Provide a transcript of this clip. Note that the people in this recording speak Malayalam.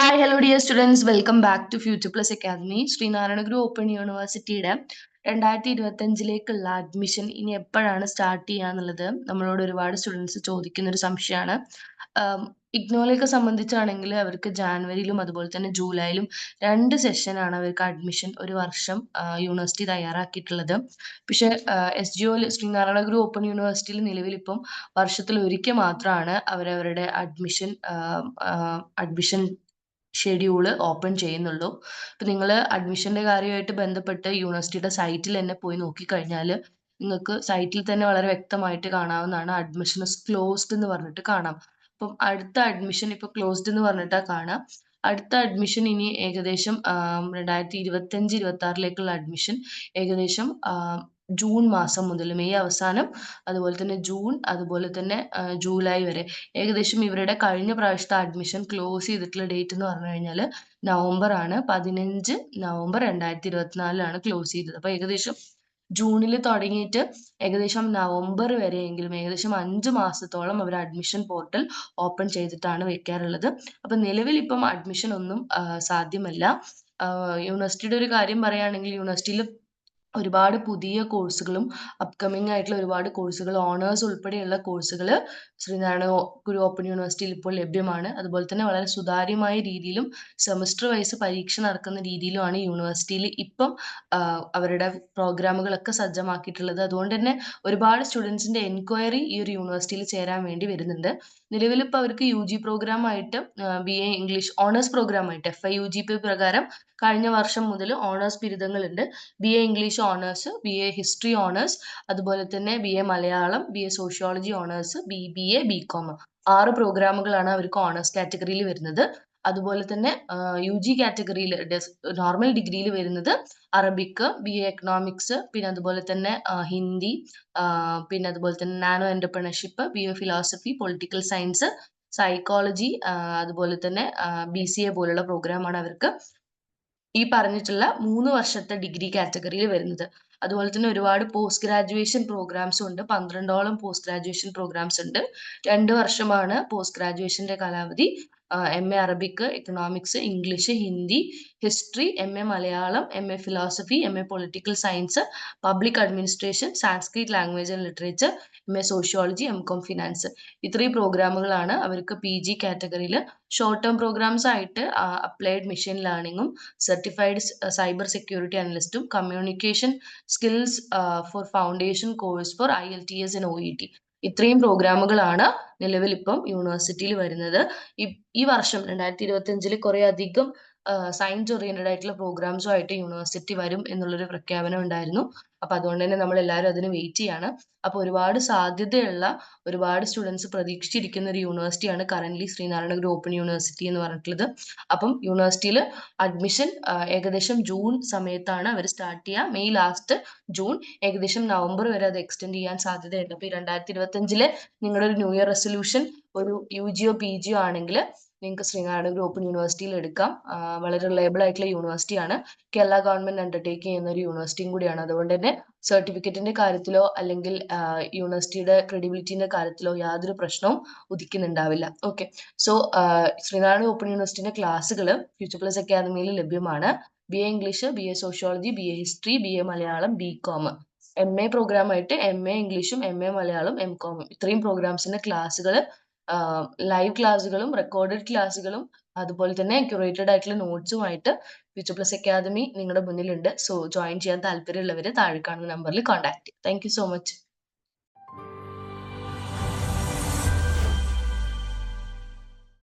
Hi hello dear students welcome back to future plus academy Sreenarayana Guru open യൂണിവേഴ്സിറ്റിയുടെ രണ്ടായിരത്തി ഇരുപത്തഞ്ചിലേക്കുള്ള അഡ്മിഷൻ ഇനി എപ്പോഴാണ് സ്റ്റാർട്ട് ചെയ്യുക എന്നുള്ളത് നമ്മളോട് ഒരുപാട് സ്റ്റുഡൻസ് ചോദിക്കുന്ന ഒരു സംശയമാണ്. ഇഗ്നോയിലേക്ക് സംബന്ധിച്ചാണെങ്കിൽ അവർക്ക് ജാനുവരിയിലും അതുപോലെ തന്നെ ജൂലൈയിലും രണ്ട് സെഷനാണ് അവർക്ക് അഡ്മിഷൻ ഒരു വർഷം യൂണിവേഴ്സിറ്റി തയ്യാറാക്കിയിട്ടുള്ളത്. പക്ഷെ എസ് ജി ഒയിൽ ശ്രീനാരായണ ഗുരു ഓപ്പൺ യൂണിവേഴ്സിറ്റിയിൽ നിലവിൽ ഇപ്പം വർഷത്തിൽ ഒരിക്കൽ മാത്രമാണ് അവരവരുടെ അഡ്മിഷൻ അഡ്മിഷൻ ഷെഡ്യൂൾ ഓപ്പൺ ചെയ്യുന്നുള്ളൂ. അപ്പം നിങ്ങൾ അഡ്മിഷന്റെ കാര്യമായിട്ട് ബന്ധപ്പെട്ട് യൂണിവേഴ്സിറ്റിയുടെ സൈറ്റിൽ തന്നെ പോയി നോക്കിക്കഴിഞ്ഞാൽ നിങ്ങൾക്ക് സൈറ്റിൽ തന്നെ വളരെ വ്യക്തമായിട്ട് കാണാവുന്നതാണ് അഡ്മിഷൻ ക്ലോസ്ഡ് എന്ന് പറഞ്ഞിട്ട് കാണാം. അപ്പം അടുത്ത അഡ്മിഷൻ ഇപ്പോൾ ക്ലോസ്ഡ് എന്ന് പറഞ്ഞിട്ടാ കാണാം. അടുത്ത അഡ്മിഷൻ ഇനി ഏകദേശം രണ്ടായിരത്തി ഇരുപത്തഞ്ച് ഇരുപത്തി ആറിലേക്കുള്ള അഡ്മിഷൻ ഏകദേശം ജൂൺ മാസം മുതൽ മെയ് അവസാനം അതുപോലെ തന്നെ ജൂൺ അതുപോലെ തന്നെ ജൂലൈ വരെ. ഏകദേശം ഇവരുടെ കഴിഞ്ഞ പ്രാവശ്യത്തെ അഡ്മിഷൻ ക്ലോസ് ചെയ്തിട്ടുള്ള ഡേറ്റ് എന്ന് പറഞ്ഞു കഴിഞ്ഞാൽ നവംബർ ആണ്. പതിനഞ്ച് നവംബർ രണ്ടായിരത്തി ഇരുപത്തിനാലിലാണ് ക്ലോസ് ചെയ്തത്. അപ്പോൾ ഏകദേശം ജൂണിൽ തുടങ്ങിയിട്ട് ഏകദേശം നവംബർ വരെയെങ്കിലും ഏകദേശം അഞ്ച് മാസത്തോളം അവർ അഡ്മിഷൻ പോർട്ടൽ ഓപ്പൺ ചെയ്തിട്ടാണ് വെക്കാറുള്ളത്. അപ്പം നിലവിൽ ഇപ്പം അഡ്മിഷൻ ഒന്നും സാധ്യമല്ല. യൂണിവേഴ്സിറ്റിയുടെ ഒരു കാര്യം പറയുകയാണെങ്കിൽ യൂണിവേഴ്സിറ്റിയിൽ ഒരുപാട് പുതിയ കോഴ്സുകളും അപ്കമിങ് ആയിട്ടുള്ള ഒരുപാട് കോഴ്സുകൾ ഓണേഴ്സ് ഉൾപ്പെടെയുള്ള കോഴ്സുകൾ ശ്രീനാരായണ ഗുരു ഓപ്പൺ യൂണിവേഴ്സിറ്റിയിൽ ഇപ്പോൾ ലഭ്യമാണ്. അതുപോലെ തന്നെ വളരെ സുതാര്യമായ രീതിയിലും സെമസ്റ്റർ വൈസ് പരീക്ഷ നടക്കുന്ന രീതിയിലുമാണ് യൂണിവേഴ്സിറ്റിയിൽ ഇപ്പം അവരുടെ പ്രോഗ്രാമുകളൊക്കെ സജ്ജമാക്കിയിട്ടുള്ളത്. അതുകൊണ്ട് തന്നെ ഒരുപാട് സ്റ്റുഡൻസിന്റെ എൻക്വയറി ഈ ഒരു യൂണിവേഴ്സിറ്റിയിൽ ചേരാൻ വേണ്ടി വരുന്നുണ്ട്. നിലവിൽ ഇപ്പോൾ അവർക്ക് യു ജി പ്രോഗ്രാമായിട്ട് B A English honours പ്രോഗ്രാമായിട്ട് F I U G P പ്രകാരം കഴിഞ്ഞ വർഷം മുതൽ honours ബിരുദങ്ങളുണ്ട്. B A English honours B A history honours അതുപോലെ തന്നെ B A Malayalam B A sociology honours B B A B com ആറ് പ്രോഗ്രാമുകളാണ് അവർക്ക് ഓണേഴ്സ് കാറ്റഗറിയിൽ വരുന്നത്. അതുപോലെ തന്നെ യു ജി കാറ്റഗറിയിൽ നോർമൽ ഡിഗ്രിയിൽ വരുന്നത് അറബിക് ബി എ എക്കണോമിക്സ് പിന്നെ അതുപോലെ തന്നെ ഹിന്ദി പിന്നെ അതുപോലെ തന്നെ nano entrepreneurship B A philosophy political science psychology അതുപോലെ തന്നെ ബി സി എ പോലുള്ള പ്രോഗ്രാമാണ് അവർക്ക് ഈ പറഞ്ഞിട്ടുള്ള മൂന്ന് വർഷത്തെ ഡിഗ്രി കാറ്റഗറിയിൽ വരുന്നത്. അതുപോലെ തന്നെ ഒരുപാട് പോസ്റ്റ് ഗ്രാജുവേഷൻ പ്രോഗ്രാംസും ഉണ്ട്. പന്ത്രണ്ടോളം പോസ്റ്റ് ഗ്രാജുവേഷൻ പ്രോഗ്രാംസ് ഉണ്ട്. രണ്ട് വർഷമാണ് പോസ്റ്റ് ഗ്രാജുവേഷന്റെ കാലാവധി. M A Arabic economics English Hindi history M A Malayalam M A philosophy M A political science public administration Sanskrit language and literature M A sociology M com finance ഇത്രയും പ്രോഗ്രാമുകളാണ് അവർക്ക് പി ജി കാറ്റഗറിയിൽ ഷോർട്ട് ടേം പ്രോഗ്രാംസ് ആയിട്ട് അപ്ലൈഡ് മെഷീൻ ലേണിംഗും certified cyber security അനലിസ്റ്റും communication skills for foundation course for I L T S and O E T ഇത്രയും പ്രോഗ്രാമുകളാണ് നിലവിൽ ഇപ്പം യൂണിവേഴ്സിറ്റിയിൽ വരുന്നത്. ഈ വർഷം രണ്ടായിരത്തി ഇരുപത്തി അഞ്ചിൽ കുറെ അധികം സയൻസ് ഓറിയന്റഡ് ആയിട്ടുള്ള പ്രോഗ്രാംസും ആയിട്ട് യൂണിവേഴ്സിറ്റി വരും എന്നുള്ളൊരു പ്രഖ്യാപനം ഉണ്ടായിരുന്നു. അപ്പൊ അതുകൊണ്ട് തന്നെ നമ്മൾ എല്ലാവരും അതിന് വെയിറ്റ് ചെയ്യാണ്. അപ്പൊ ഒരുപാട് സാധ്യതയുള്ള ഒരുപാട് സ്റ്റുഡൻസ് പ്രതീക്ഷിച്ചിരിക്കുന്ന ഒരു യൂണിവേഴ്സിറ്റിയാണ് current Sreenarayana Guru open university എന്ന് പറഞ്ഞിട്ടുള്ളത്. അപ്പം യൂണിവേഴ്സിറ്റിയിൽ അഡ്മിഷൻ ഏകദേശം ജൂൺ സമയത്താണ് അവർ സ്റ്റാർട്ട് ചെയ്യുക. മെയ് ലാസ്റ്റ് ജൂൺ ഏകദേശം നവംബർ വരെ അത് എക്സ്റ്റെൻഡ് ചെയ്യാൻ സാധ്യതയുണ്ട്. അപ്പൊ ഈ രണ്ടായിരത്തി ഇരുപത്തി അഞ്ചിൽ നിങ്ങളുടെ ഒരു ന്യൂ ഇയർ റെസൊല്യൂഷൻ ഒരു U G or P G ആണെങ്കിൽ നിങ്ങൾക്ക് ശ്രീനാരായണ ഗുരു ഓപ്പൺ യൂണിവേഴ്സിറ്റിയിൽ എടുക്കാം. വളരെ റിലയബിൾ ആയിട്ടുള്ള യൂണിവേഴ്സിറ്റിയാണ് കേരള ഗവൺമെന്റ് അണ്ടർടേക്ക് ചെയ്യുന്ന ഒരു യൂണിവേഴ്സിറ്റിയും കൂടിയാണ്. അതുകൊണ്ട് തന്നെ സർട്ടിഫിക്കറ്റിന്റെ കാര്യത്തിലോ അല്ലെങ്കിൽ യൂണിവേഴ്സിറ്റിയുടെ ക്രെഡിബിലിറ്റിന്റെ കാര്യത്തിലോ യാതൊരു പ്രശ്നവും ഉദിക്കുന്നുണ്ടാവില്ല. ഓക്കെ സോ ശ്രീനാരായണ ഓപ്പൺ യൂണിവേഴ്സിറ്റിന്റെ ക്ലാസ്സുകൾ ഫ്യൂച്ചർ പ്ലസ് അക്കാദമിയിൽ ലഭ്യമാണ്. B A English B A sociology B A history B A Malayalam B com M A program ആയിട്ട് എം എ ഇംഗ്ലീഷും എം എ മലയാളം എം കോമും ഇത്രയും പ്രോഗ്രാംസിന്റെ ക്ലാസ്സുകൾ ലൈവ് ക്ലാസ്സുകളും റെക്കോർഡഡ് ക്ലാസ്സുകളും അതുപോലെ തന്നെ ക്യൂറേറ്റഡ് ആയിട്ടുള്ള നോട്ട്സുമായിട്ട് ഫ്യൂച്ചർ പ്ലസ് അക്കാദമി നിങ്ങളുടെ മുന്നിലുണ്ട്. സോ ജോയിൻ ചെയ്യാൻ താല്പര്യമുള്ളവർ താഴെ കാണുന്ന നമ്പറിൽ കോൺടാക്ട് ചെയ്യാം. Thank so much